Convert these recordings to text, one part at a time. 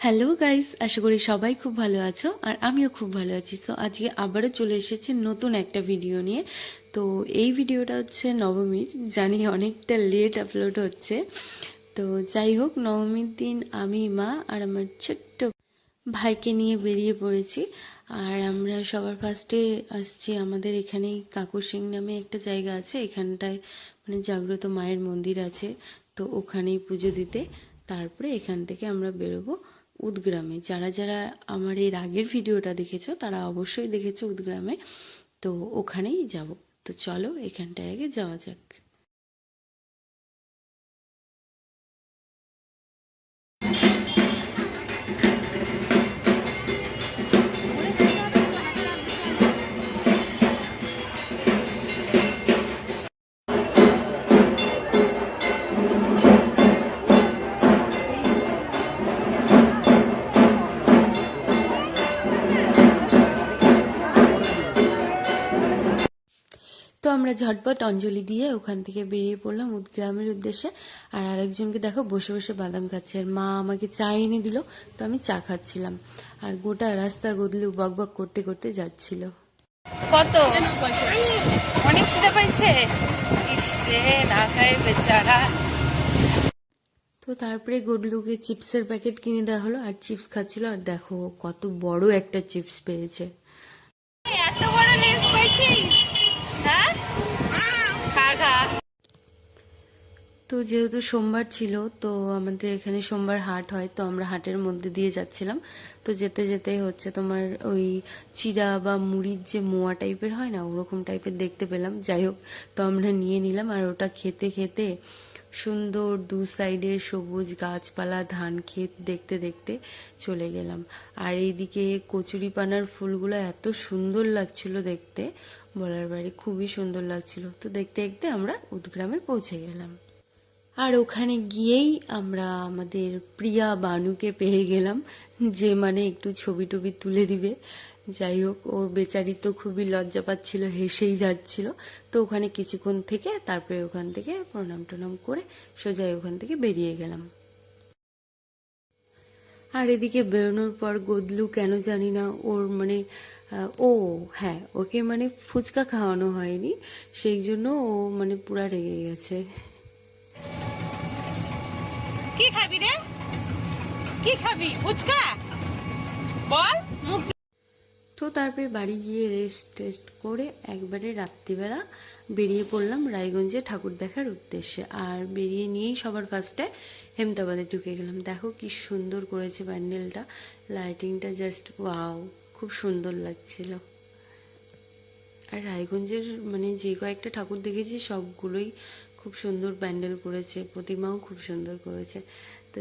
Hello guys আশা করি সবাই খুব ভালো আছো, আর আমিও খুব ভালো আছি। তো আজকে আবারও চলে এসেছি নতুন একটা ভিডিও নিয়ে। তো, এই ভিডিওটা হচ্ছে নবমীর। জানি অনেকটা লেট আপলোড হচ্ছে। তো, যাই হোক, নবমীর দিন আমি, মা আর আমার ছোট্ট ভাইকে নিয়ে বেরিয়ে পড়েছি। আর আমরা সবার ফার্স্টে আসছি আমাদের এখানেই কাকুর সিং নামে একটা জায়গা আছে। এখানটায় মানে জাগ্রত মায়ের মন্দির আছে। তো, ওখানেই পুজো দিতে। তারপরে এখান থেকে আমরা বেরোবো। উদগ্রামে। যারা যারা আমার এর আগের ভিডিওটা দেখেছ, তারা অবশ্যই দেখেছ উদগ্রামে। তো ওখানেই যাব। তো চলো এখানটায় আগে যাওয়া যাক। তো আমরা ঝটপট অঞ্জলি দিয়ে ওখান থেকে বেরিয়ে পড়লাম উদগ্রামের উদ্দেশ্যে। আর আরেকজনকে দেখো বসে বসে বাদাম খাচ্ছে। আর মা আমাকে চা এনে দিল তো আমি চা খাচ্ছিলাম। আর গোটা রাস্তা গদলু বক বক করতে করতে যাচ্ছিল। কত? অনেক খিদে পাইছে? না খায় বেচারা। তো তারপরে গডলুকে চিপসের প্যাকেট কিনে দেওয়া হলো আর চিপস খাচ্ছিল। আর দেখো কত বড় একটা চিপস পেয়েছে। এত বড় লেস পাইছিস? তো যেহেতু সোমবার ছিল, তো আমাদের এখানে সোমবার হাট হয়, তো আমরা হাটের মধ্যে দিয়ে যাচ্ছিলাম। তো যেতে যেতে হচ্ছে তোমার ওই চিড়া বা মুড়ির যে মোয়া টাইপের হয় না, ওরকম টাইপের দেখতে পেলাম। যাই হোক, তো আমরা নিয়ে নিলাম আর ওটা খেতে খেতে সুন্দর দু সাইডে সবুজ গাছপালা, ধান ক্ষেত দেখতে দেখতে চলে গেলাম। আর এইদিকে কচুরিপানার ফুলগুলো এত সুন্দর লাগছিল দেখতে, বলার বাড়ি খুবই সুন্দর লাগছিল। তো দেখতে দেখতে আমরা উদগ্রামে পৌঁছে গেলাম। আর ওখানে গিয়েই আমরা আমাদের প্রিয়া বানুকে পেয়ে গেলাম, যে মানে একটু ছবি টবি তুলে দিবে। যাই হোক, ও বেচারি তো খুবই লজ্জা পাচ্ছিল, হেসেই যাচ্ছিল। তো ওখানে কিছুক্ষণ থেকে তারপরে ওখান থেকে প্রণাম টনাম করে সোজাই ওখান থেকে বেরিয়ে গেলাম। আর এদিকে বেরোনোর পর গদলু কেন জানি না, ওর মানে ও হ্যাঁ ওকে মানে ফুচকা খাওয়ানো হয়নি, সেই জন্য ও মানে পুরা রেগে গেছে। কি খাবি রে? কি খাবি? ফুচকা? বল, মুখ তো তারপরে বাড়ি গিয়ে রেস্ট টেস্ট করে একবারে রাত্রিবেলা বেরিয়ে পড়লাম রায়গঞ্জে ঠাকুর দেখার উদ্দেশ্যে। আর বেরিয়ে নিয়েই সবার ফার্স্টে হেমতাবাদে ঢুকে গেলাম। দেখো কি সুন্দর করেছে প্যান্ডেলটা। লাইটিংটা জাস্ট ওয়াও খুব সুন্দর লাগছিল। আর রায়গঞ্জের মানে যে কয়েকটা ঠাকুর দেখেছি সবগুলোই খুব সুন্দর প্যান্ডেল করেছে, প্রতিমাও খুব সুন্দর করেছে। তো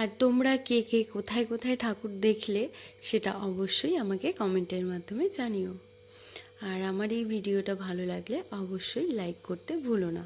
আর তোমরা কে কে কোথায় কোথায় ঠাকুর দেখলে সেটা অবশ্যই আমাকে কমেন্টের মাধ্যমে জানিও। আর আমার এই ভিডিওটা ভালো লাগলে অবশ্যই লাইক করতে ভুলো না।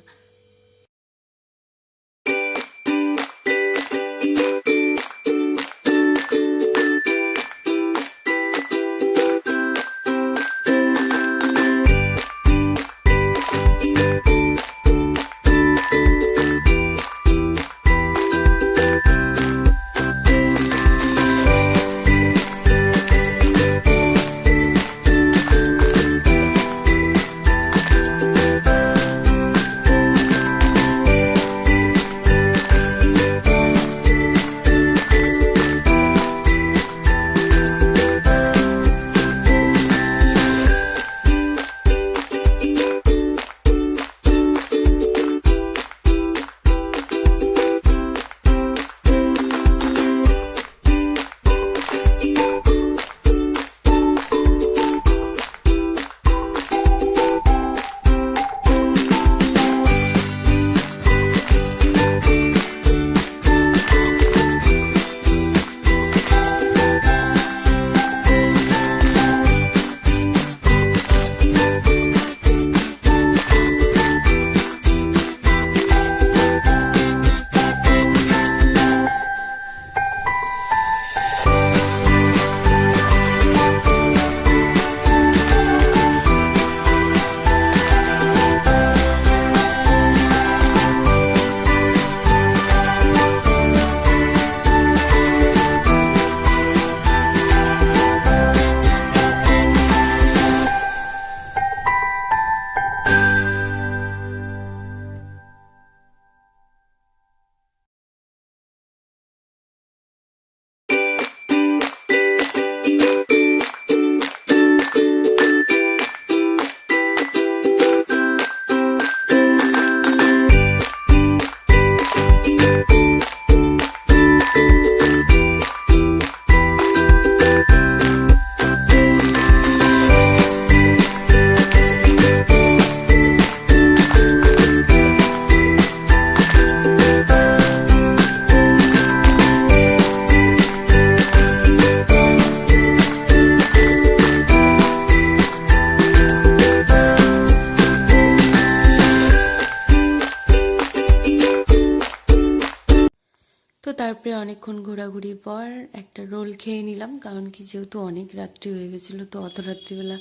তারপরে অনেকক্ষণ ঘোরাঘুরির পর একটা রোল খেয়ে নিলাম, কারণ কি যেহেতু অনেক রাত্রি হয়ে গেছিল, তো অত রাত্রিবেলা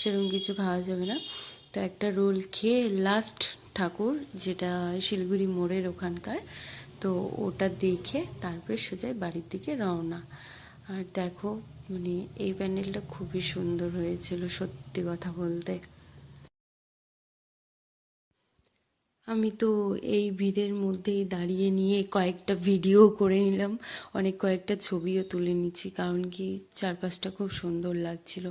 সেরকম কিছু খাওয়া যাবে না। তো একটা রোল খেয়ে লাস্ট ঠাকুর, যেটা শিলিগুড়ি মোড়ের ওখানকার, তো ওটা দেখে তারপরে সোজাই বাড়ির দিকে রওনা। আর দেখো মানে এই প্যান্ডেলটা খুবই সুন্দর হয়েছিল, সত্যি কথা বলতে। আমি তো এই ভিড়ের মধ্যেই দাঁড়িয়ে নিয়ে কয়েকটা ভিডিও করে নিলাম। অনেক কয়েকটা ছবিও তুলে নিচ্ছি, কারণ কি চারপাশটা খুব সুন্দর লাগছিল।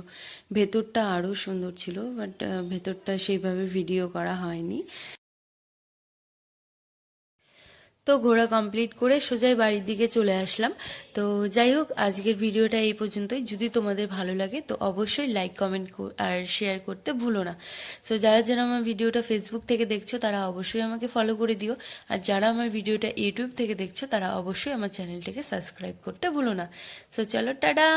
ভেতরটা আরও সুন্দর ছিল বাট ভেতরটা সেইভাবে ভিডিও করা হয়নি। তো ঘোরা কমপ্লিট করে সোজাই বাড়ির দিকে চলে আসলাম। তো যাই হোক, আজকের ভিডিওটা এই পর্যন্তই। যদি তোমাদের ভালো লাগে, তো অবশ্যই লাইক কমেন্ট আর শেয়ার করতে ভুলো না। তো যারা যারা আমার ভিডিওটা ফেসবুক থেকে দেখছ, তারা অবশ্যই আমাকে ফলো করে দিও। আর যারা আমার ভিডিওটা ইউটিউব থেকে দেখছ, তারা অবশ্যই আমার চ্যানেলটাকে সাবস্ক্রাইব করতে ভুলো না। তো চলো, টাটা!